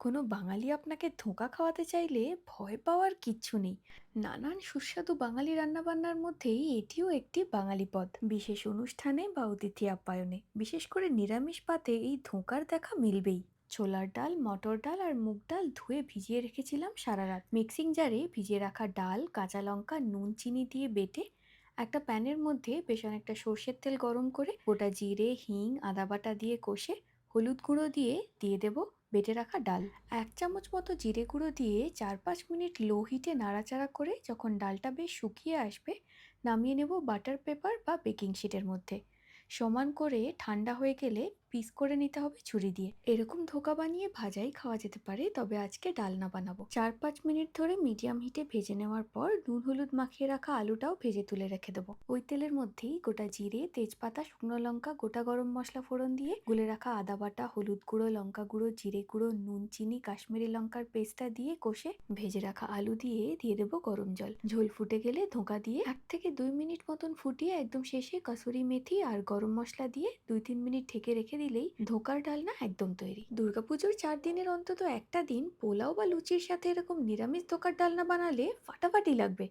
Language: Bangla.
কোনো বাঙালি আপনাকে ধোঁকা খাওয়াতে চাইলে ভয় পাওয়ার কিচ্ছু নেই। নানান সুস্বাদু বাঙালি রান্নাবান্নার মধ্যেই এটিও একটি বাঙালি পদ। বিশেষ অনুষ্ঠানে বা অতিথি আপ্যায়নে, বিশেষ করে নিরামিষ পাতে এই ধোঁকার দেখা মিলবেই। ছোলার ডাল, মটর ডাল আর মুগ ডাল ধুয়ে ভিজিয়ে রেখেছিলাম সারা রাত। মিক্সিং জারে ভিজিয়ে রাখা ডাল, কাঁচা লঙ্কা, নুন, চিনি দিয়ে বেটে একটা প্যানের মধ্যে বেশ অনেকটা সর্ষের তেল গরম করে, গোটা জিরে, হিং, আদা বাটা দিয়ে কষে হলুদ গুঁড়ো দিয়ে দিয়ে দেব। বেটে রাখা ডাল। এক চামচ মতো জিরে গুঁড়ো দিয়ে চার পাঁচ মিনিট লো হিটে নাড়াচাড়া করে যখন ডালটা বেশ শুকিয়ে আসবে, নামিয়ে নেব বাটার পেপার বা বেকিং শিটের মধ্যে। সমান করে ঠান্ডা হয়ে গেলে পিস করে নিতে হবে ছুরি দিয়ে। এরকম ধোকা বানিয়ে ভাজাই খাওয়া যেতে পারে, তবে আজকে ডালনা বানাবো। চার পাঁচ মিনিট ধরে মিডিয়াম হিটে ভেজে নেওয়ার পর নুন হলুদ মাখিয়ে রাখা আলুটাও ভেজে তুলে রেখে দেবো। ওই তেলের মধ্যেই গোটা জিরে, তেজপাতা, শুকনো লঙ্কা, গোটা গরম মশলা ফোড়ন দিয়ে গুলে রাখা আদা বাটা, হলুদ গুঁড়ো, লঙ্কা গুঁড়ো, জিরে গুঁড়ো, নুন, চিনি, কাশ্মীরি লঙ্কার পেস্টটা দিয়ে কষে ভেজে রাখা আলু দিয়ে দিয়ে দেবো গরম জল। ঝোল ফুটে গেলে ধোঁকা দিয়ে এক থেকে দুই মিনিট মতন ফুটিয়ে একদম শেষে কসুরি মেথি আর গরম মশলা দিয়ে দুই তিন মিনিট ঢেকে রেখে দিলেই ধোকার ডালনা একদম তৈরি। দুর্গাপুজোর চার দিনের অন্তত একটা দিন পোলাও বা লুচির সাথে এরকম নিরামিষ ধোকার ডালনা বানালে ফাটাফাটি লাগবে।